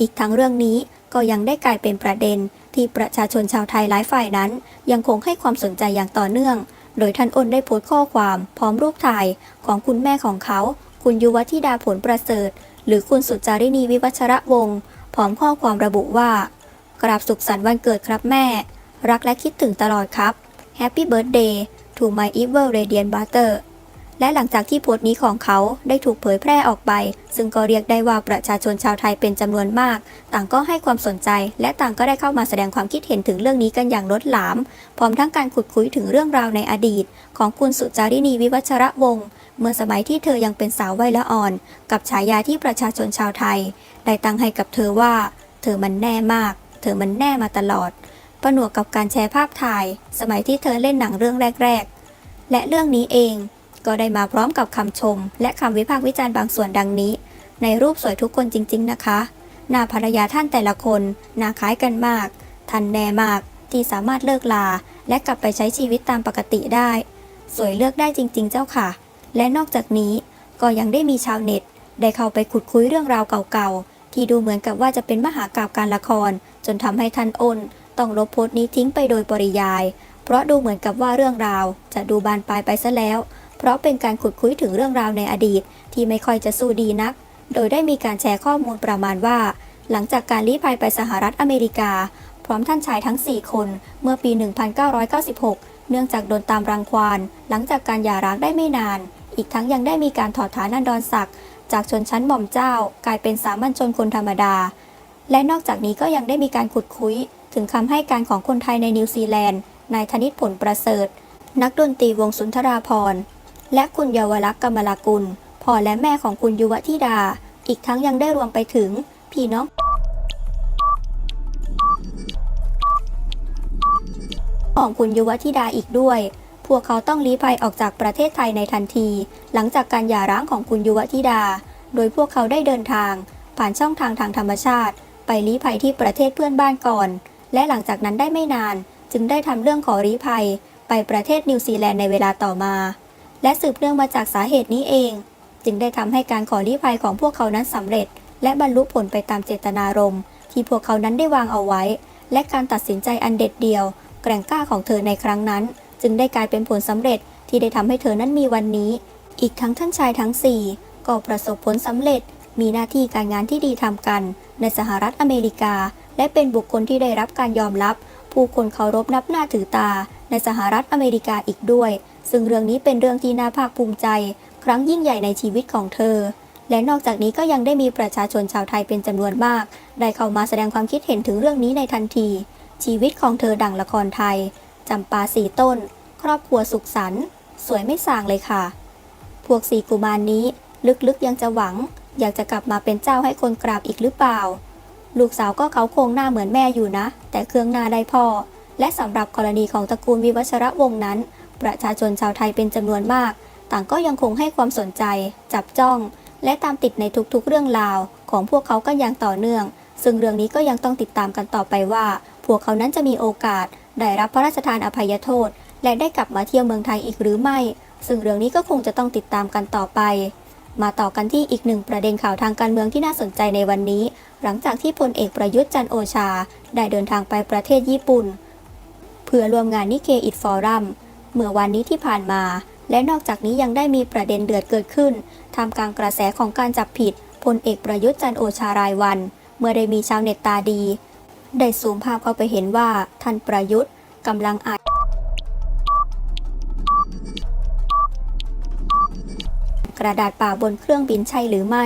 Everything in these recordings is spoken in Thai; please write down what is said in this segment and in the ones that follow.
อีกทั้งเรื่องนี้ก็ยังได้กลายเป็นประเด็น ที่ประชาชนชาวไทยหลายฝ่ายนั้น ยังคงให้ความสนใจอย่างต่อเนื่อง โดยท่านอ้นได้โพสต์ข้อความพร้อมรูปถ่ายของคุณแม่ของเขา คุณยุวธิดาผลประเสริฐ หรือคุณสุจารินีวิวัชระวงศ์พร้อมข้อความระบุว่ากราบสุขสันต์วันเกิดครับแม่ รักและคิดถึงตลอดครับ Happy Birthday to my evil radiant butter และหลังจากที่โพสต์นี้ของเขาได้ถูกเผยแพร่ออกไป ซึ่งก็เรียกได้ว่าประชาชนชาวไทยเป็นจำนวนมาก ต่างก็ให้ความสนใจ และต่างก็ได้เข้ามาแสดงความคิดเห็นถึงเรื่องนี้กันอย่างล้นหลาม พร้อมทั้งการขุดคุยถึงเรื่องราวในอดีต ของคุณสุจารินีวิวัชระวงศ์เมื่อสมัยที่เธอยังเป็นสาววัยละอ่อน กับฉายาที่ประชาชนชาวไทย ได้ตั้งให้กับเธอว่า เธอมันแน่มาก เธอมันแน่มาตลอดผนวกกับการแชร์ภาพถ่าย สมัยที่เธอเล่นหนังเรื่องแรก ๆ และเรื่องนี้เอง ก็ได้มาพร้อมกับคำชม และคำวิพากษ์วิจารณ์บางส่วนดังนี้ ในรูปสวยทุกคนจริง ๆ นะคะ หน้าภรรยาท่านแต่ละคนน้าคล้ายกันมาก ทันแน่มากที่สามารถเลิกลา และกลับไปใช้ชีวิตตามปกติได้ สวยเลือกได้จริง ๆ เจ้าค่ะ และนอกจากนี้ก็ยังได้มีชาวเน็ต ได้เข้าไปขุดคุยเรื่องราวเก่าๆ ที่ดูเหมือนกับว่าจะเป็นมหากราบการละคร จนทำให้ท่านอ้นต้องลบโพสต์นี้ทิ้งไปโดยปริยาย เพราะดูเหมือนกับว่าเรื่องราวจะดูบานปลายไปซะแล้ว เพราะเป็นการขุดคุยถึงเรื่องราวในอดีต ที่ไม่ค่อยจะสู้ดีนัก โดยได้มีการแชร์ข้อมูลประมาณว่า หลังจากการลี้ภัยไปสหรัฐอเมริกา พร้อมท่านชายทั้ง 4 คน เมื่อปี 1996 เนื่องจากโดนตามรังควานหลังจากการหย่าร้างได้ไม่นาน อีกทั้งยังได้มีการถอดฐานันดรศักดิ์จากชนชั้นหม่อมเจ้า กลายเป็นสามัญชนคนธรรมดา และนอกจากนี้ก็ยังได้มีการขุดคุย ถึงคำให้การของคนไทยในนิวซีแลนด์นายธนิตผลประเสริฐ นักดนตรีวงสุนทราพร และคุณเยาวลักษณ์กำมลากุลพ่อและแม่ของคุณยุวธิดา อีกทั้งยังได้รวมไปถึงพี่น้องของคุณยุวธิดาอีกด้วย พวกเขาต้องลี้ภัยออกจากประเทศไทยในทันที หลังจากการหย่าร้างของคุณยุวธิดา โดยพวกเขาได้เดินทาง ผ่านช่องทางทางธรรมชาติ ไปลี้ภัยที่ประเทศเพื่อนบ้านก่อน และหลังจากนั้นได้ไม่นาน จึงได้ทำเรื่องขอลี้ภัย ไปประเทศนิวซีแลนด์ในเวลาต่อมา และสืบเนื่องมาจากสาเหตุนี้เอง จึงได้ทำให้การขอลี้ภัยของพวกเขานั้นสำเร็จ และบรรลุผลไปตามเจตนารมณ์ ที่พวกเขานั้นได้วางเอาไว้ และการตัดสินใจอันเด็ดเดี่ยว แกร่งกล้าของเธอในครั้งนั้น จึงได้กลายเป็นผลสำเร็จที่ได้ทำให้เธอนั้นมีวันนี้ อีกทั้งท่านชายทั้ง 4 ก็ประสบผลสำเร็จ มีหน้าที่การงานที่ดีทำกัน ในสหรัฐอเมริกา และเป็นบุคคลที่ได้รับการยอมรับ ผู้คนเคารพนับหน้าถือตา ในสหรัฐอเมริกาอีกด้วย ซึ่งเรื่องนี้เป็นเรื่องที่น่าภาคภูมิใจ ครั้งยิ่งใหญ่ในชีวิตของเธอ และนอกจากนี้ก็ยังได้มีประชาชนชาวไทยเป็นจำนวนมาก ได้เข้ามาแสดงความคิดเห็นถึงเรื่องนี้ในทันที ชีวิตของเธอดังละครไทยจำปาสีต้น ครอบครัวสุขสันต์สวยไม่สางเลยค่ะ พวกสีกุมารนนี้ลึกๆยังจะหวัง อยากจะกลับมาเป็นเจ้าให้คนกราบอีกหรือเปล่า ลูกสาวก็เขาโครงหน้าเหมือนแม่อยู่นะ แต่เครื่องหน้าได้พ่อ และสำหรับกรณีของตระกูลวิวัชระวงศ์นั้น ประชาชนชาวไทยเป็นจำนวนมาก ต่างก็ยังคงให้ความสนใจ จับจ้อง และตามติดในทุกๆเรื่องราว ของพวกเขาก็ยังต่อเนื่อง ซึ่งเรื่องนี้ก็ยังต้องติดตามกันต่อไปว่า พวกเขานั้นจะมีโอกาส ได้รับพระราชทานอภัยโทษ และได้กลับมาเที่ยวเมืองไทยอีกหรือไม่ ซึ่งเรื่องนี้ก็คงจะต้องติดตามกันต่อไป มาต่อกันที่อีกหนึ่งประเด็นข่าวทางการเมืองที่น่าสนใจในวันนี้ หลังจากที่พลเอกประยุทธ์จันโอชา ได้เดินทางไปประเทศญี่ปุ่น เพื่อร่วมงานนิเคอิตฟอรัมเมื่อวันนี้ที่ผ่านมา และนอกจากนี้ยังได้มีประเด็นเดือดเกิดขึ้นทำกลางกระแสของการจับผิดพลเอกประยุทธ์จันโอชารายวัน เมื่อได้มีชาวเน็ตตาดี ได้ซูมภาพเข้าไปเห็นว่าท่านประยุทธ์กำลังอ่าน ระดาษเปล่าบนเครื่องบินใช่หรือไม่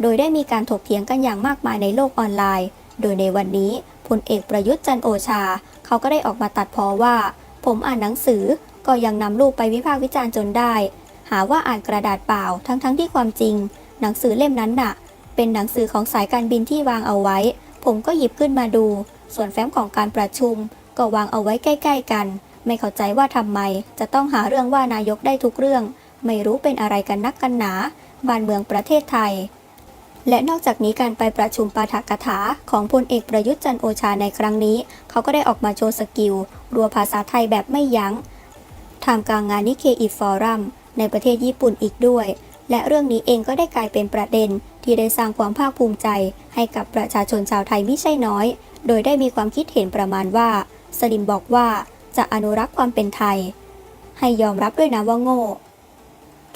โดยได้มีการถกเถียงกันอย่างมากมายในโลกออนไลน์ โดยในวันนี้พลเอกประยุทธ์จันโอชา เขาก็ได้ออกมาตัดพ้อว่า ผมอ่านหนังสือก็ยังนำลูกไปวิพากษ์วิจารณ์จนได้ หาว่าอ่านกระดาษเปล่าทั้งๆทที่ความจริง หนังสือเล่มนั้นน่ะ เป็นหนังสือของสายการบินที่วางเอาไว้ ผมก็หยิบขึ้นมาดู ส่วนแฟ้มของการประชุม ก็วางเอาไว้ใกล้ ๆ กัน ไม่เข้าใจว่าทำไม จะต้องหาเรื่องว่านายกได้ทุกเรื่อง ไม่รู้เป็นอะไรกันนักกันหนา บ้านเมืองประเทศไทย และนอกจากนี้การไปประชุมปาฐกถาของพลเอกประยุทธ์จันโอชาในครั้งนี้ เขาก็ได้ออกมาโชว์สกิล รัวภาษาไทยแบบไม่ยัง้งท่ามกลางงานนิเคอีฟอรัมในประเทศญี่ปุ่นอีกด้วย และเรื่องนี้เองก็ได้กลายเป็นประเด็นที่ที่ได้สร้างความภาคภูมิใจ ให้กับประชาชนชาวไทยไม่ใช่น้อย โดยได้มีความคิดเห็นประมาณว่า สลิมบอกว่าจะอนุรักษ์ความเป็นไทย ให้ยอมรับด้วยนะว่าโง่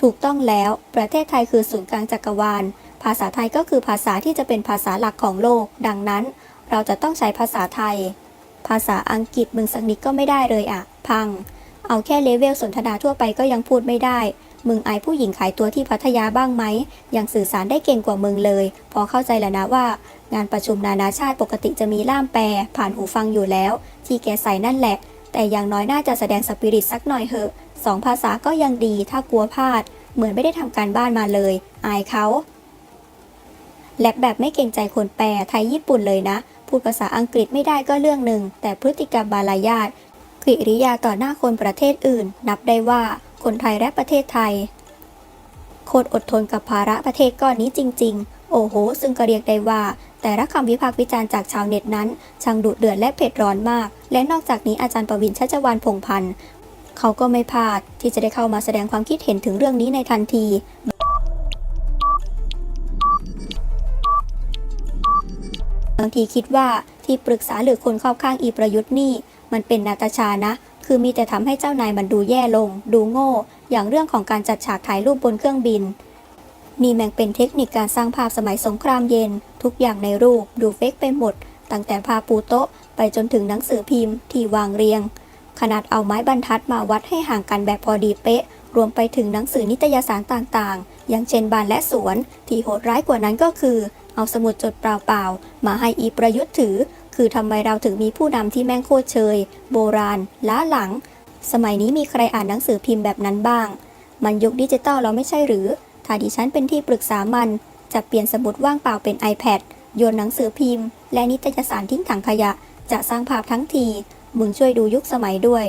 ถูกต้องแล้ว ประเทศไทยคือศูนย์กลางจักรวาล ภาษาไทยก็คือภาษาที่จะเป็นภาษาหลักของโลก ดังนั้น เราจะต้องใช้ภาษาไทย ภาษาอังกฤษมึงสักนิดก็ไม่ได้เลยอะ พัง เอาแค่เลเวลสนทนาทั่วไปก็ยังพูดไม่ได้ มึงไอผู้หญิงขายตัวที่พัทยาบ้างไหม ยังสื่อสารได้เก่งกว่ามึงเลย พอเข้าใจแล้วนะว่า งานประชุมนานาชาติปกติจะมีล่ามแปล ผ่านหูฟังอยู่แล้ว ที่แกใส่นั่นแหละ แต่อย่างน้อยน่าจะแสดงสปิริตสักหน่อยเหอะสองภาษาก็ยังดีถ้ากลัวพลาด เหมือนไม่ได้ทำการบ้านมาเลย อายเขาแลบแบบไม่เกรงใจคนแปลไทยญี่ปุ่นเลยนะ พูดภาษาอังกฤษไม่ได้ก็เรื่องหนึ่ง แต่พฤติกรรมบาลายาตกิริยาต่อหน้าคนประเทศอื่น นับได้ว่าคนไทยและประเทศไทยโคตรอดทนกับภาระประเทศก้อนนี้จริง ๆ โอ้โห ซึ่งก็เรียกได้ว่า แต่ละคำวิพากษ์วิจารณ์จากชาวเน็ตนั้น ช่างดุเดือดและเผ็ดร้อนมาก และนอกจากนี้อาจารย์ประวินชัชวานพงพันธ์เขาก็ไม่พลาดที่จะได้เข้ามาแสดงความคิดเห็นถึงเรื่องนี้ในทันทีบางทีคิดว่าที่ปรึกษาหรือคนเข้าข้างอีประยุทธ์นี่ มันเป็นนาตาชานะ คือมีแต่ทำให้เจ้านายมันดูแย่ลง ดูโง่ อย่างเรื่องของการจัดฉากถ่ายรูปบนเครื่องบิน นี่แม่งเป็นเทคนิคการสร้างภาพสมัยสงครามเย็น ทุกอย่างในรูปดูเฟกไปหมด ตั้งแต่ผ้าปูโต๊ะ ไปจนถึงหนังสือพิมพ์ที่วางเรียง ขนาดเอาไม้บรรทัดมาวัดให้ห่างกันแบบพอดีเป๊ะ รวมไปถึงหนังสือนิตยสารต่างๆ อย่างเช่นบานและสวน ที่โหดร้ายกว่านั้นก็คือ เอาสมุดจดเปล่าๆมาให้อีประยุทธ์ถือ คือทำไมเราถึงมีผู้นำที่แม่งโคตรเชย โบราณ ล้าหลัง สมัยนี้มีใครอ่านหนังสือพิมพ์แบบนั้นบ้าง มันยุคดิจิตอลเราไม่ใช่หรือ ถ้าดิฉันเป็นที่ปรึกษามัน จะเปลี่ยนสมุดว่างเปล่าเป็น iPad โยนหนังสือพิมพ์ และนิตยสารทิ้งถังขยะ จะสร้างภาพทั้งที มึงช่วยดูยุคสมัยด้วย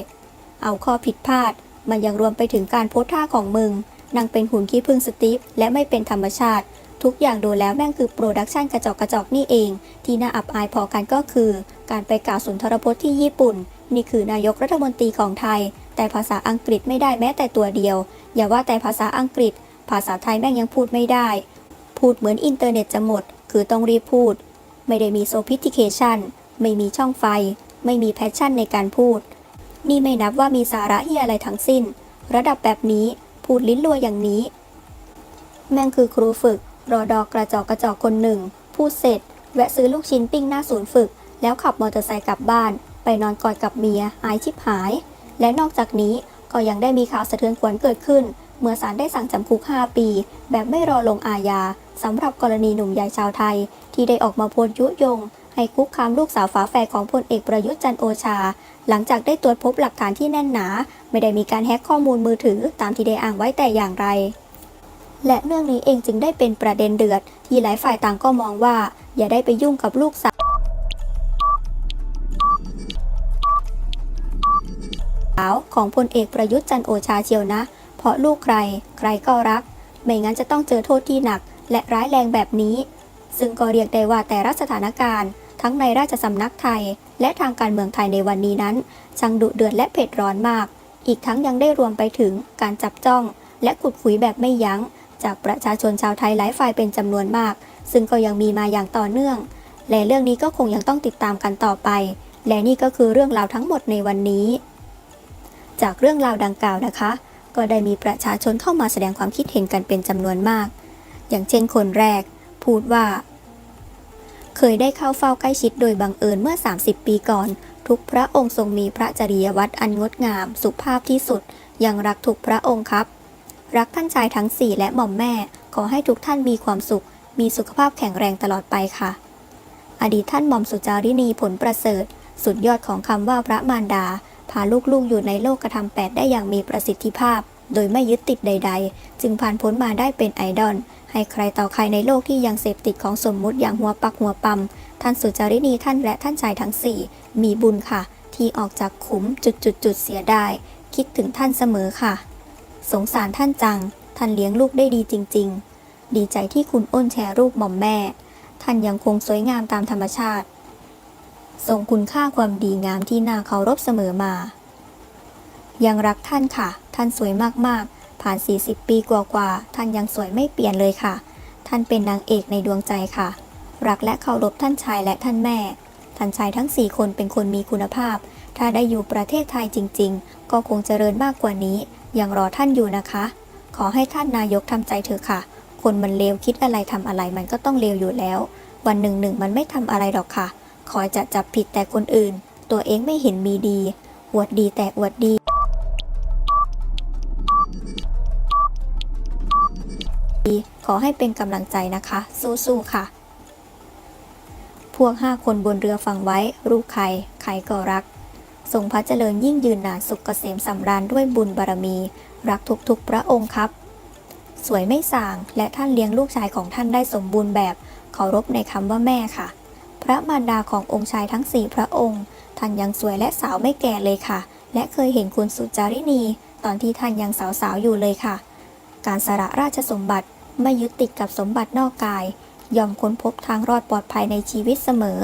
เอาข้อผิดพลาด มันยังรวมไปถึงการโพสท่าของมึงนางเป็นหุ่นขี้ผึ้งสตีฟและไม่เป็นธรรมชาติ ทุกอย่างดูแล้วแม่งคือโปรดักชันกระจอกกระจอกนี่เอง ที่น่าอับอายพอกันก็คือ การไปกล่าวสุนทรพจน์ที่ญี่ปุ่น นี่คือนายกรัฐมนตรีของไทย แต่ภาษาอังกฤษไม่ได้แม้แต่ตัวเดียว อย่าว่าแต่ภาษาอังกฤษ ภาษาไทยแม่งยังพูดไม่ได้ พูดเหมือนอินเทอร์เน็ตจะหมด คือต้องรีบพูด ไม่ได้มีโซฟิติเคชันไม่มีช่องไฟ ไม่มีแพชชั่นในการพูด นี่ไม่นับว่ามีสาระที่อะไรทั้งสิ้น ระดับแบบนี้พูดลิ้นรัวอย่างนี้ แม่งคือครูฝึก รอดอกกระจอกกระจอกคนหนึ่ง พูดเสร็จ แวะซื้อลูกชิ้นปิ้งหน้าศูนย์ฝึก แล้วขับมอเตอร์ไซค์กลับบ้าน ไปนอนกอดกับเมียอายชิบหาย และนอกจากนี้ก็ยังได้มีข่าวสะเทือนขวัญเกิดขึ้น เมื่อศาลได้สั่งจำคุก 5 ปี แบบไม่รอลงอาญาสำหรับกรณีหนุ่มใหญ่ชาวไทย ที่ได้ออกมาโพสยุยง ให้คุกคามลูกสาวฝาแฝดของพลเอกประยุทธ์จันโอชา หลังจากได้ตรวจพบหลักฐานที่แน่นหนา ไม่ได้มีการแฮ็กข้อมูลมือถือตามที่ได้อ้างไว้แต่อย่างไร และเรื่องนี้เองจึงได้เป็นประเด็นเดือด ที่หลายฝ่ายต่างก็มองว่า อย่าได้ไปยุ่งกับลูกสาวของพลเอกประยุทธ์จันโอชาเชียวนะ เพราะลูกใคร ใครก็รัก ไม่งั้นจะต้องเจอโทษที่หนัก และร้ายแรงแบบนี้ ซึ่งก็เรียกได้ว่าแต่ละสถานการณ์ ทั้งในราชสำนักไทย และทางการเมืองไทยในวันนี้นั้นช่างดุเดือดและเผ็ดร้อนมาก อีกทั้งยังได้รวมไปถึงการจับจ้อง และขุดคุยแบบไม่ยัง้ง จากประชาชนชาวไทยหลายฝ่ายเป็นจำนวนมาก ซึ่งก็ยังมีมาอย่างต่อเนื่อง และเรื่องนี้ก็คงยังต้องติดตามกันต่อไป และนี่ก็คือเรื่องราวทั้งหมดในวันนี้ จากเรื่องราวดังกล่าวนะคะ ก็ได้มีประชาชนเข้ามาแสดงความคิดเห็นกันเป็นจำนวนมาก อย่างเช่นคนแรก พูดว่า เคยได้เข้าเฝ้าใกล้ชิดโดยบังเอิญเมื่อ 30 ปีก่อน ทุกพระองค์ทรงมีพระจริยวัตรอันงดงาม สุภาพที่สุด ยังรักทุกพระองค์ครับ รักท่านชายทั้งสี่และหม่อมแม่ ขอให้ทุกท่านมีความสุข มีสุขภาพแข็งแรงตลอดไปค่ะ อดีตท่านหม่อมสุจารินีผลประเสริฐ สุดยอดของคำว่าพระมารดา พาลูกๆอยู่ในโลกกระทำแปดได้อย่างมีประสิทธิภาพ โดยไม่ยึดติดใด ๆ จึงผ่านพ้นมาได้เป็นไอดอลให้ใครต่อใครในโลกที่ยังเสพติดของสมมุติอย่างหัวปักหัวปั๊มท่านสุจรินีท่านและท่านชายทั้งสี่มีบุญค่ะ ที่ออกจากขุมจุดๆเสียได้ คิดถึงท่านเสมอค่ะ สงสารท่านจัง ท่านเลี้ยงลูกได้ดีจริง ๆ ดีใจที่คุณอ้นแชร์รูปหม่อมแม่ ท่านยังคงสวยงามตามธรรมชาติ ทรงคุณค่าความดีงามที่น่าเคารพเสมอมา ยังรักท่านค่ะ ท่านสวยมากๆ ผ่าน 40 ปีกว่าๆ ท่านยังสวยไม่เปลี่ยนเลยค่ะ ท่านเป็นนางเอกในดวงใจค่ะ รักและเคารพท่านชายและท่านแม่ ท่านชายทั้งสี่คนเป็นคนมีคุณภาพ ถ้าได้อยู่ประเทศไทยจริง ๆ ก็คงเจริญมากกว่านี้ ยังรอท่านอยู่นะคะ ขอให้ท่านนายกทำใจเถอะค่ะ คนมันเลวคิดอะไรทำอะไรมันก็ต้องเลวอยู่แล้ว วันหนึ่งหนึ่งมันไม่ทำอะไรหรอกค่ะ คอยจะจับผิดแต่คนอื่น ตัวเองไม่เห็นมีดี อวดดีแต่อวดดี ขอให้เป็นกำลังใจนะคะ สู้ๆค่ะ พวกห้าคนบนเรือฟังไว้ รูปใคร ใครก็รัก ทรงพระเจริญยิ่งยืนนานสุขเกษมสำราญด้วยบุญบารมี รักทุกๆพระองค์ครับ สวยไม่ส่าง และท่านเลี้ยงลูกชายของท่านได้สมบูรณ์แบบเคารพในคำว่าแม่ค่ะ พระมารดาขององค์ชายทั้งสี่พระองค์ ท่านยังสวยและสาวไม่แก่เลยค่ะ และเคยเห็นคุณสุจารินี ตอนที่ท่านยังสาวๆอยู่เลยค่ะ การสละราชสมบัติไม่ยึดติดกับสมบัตินอกกาย ยอมค้นพบทางรอดปลอดภัยในชีวิตเสมอ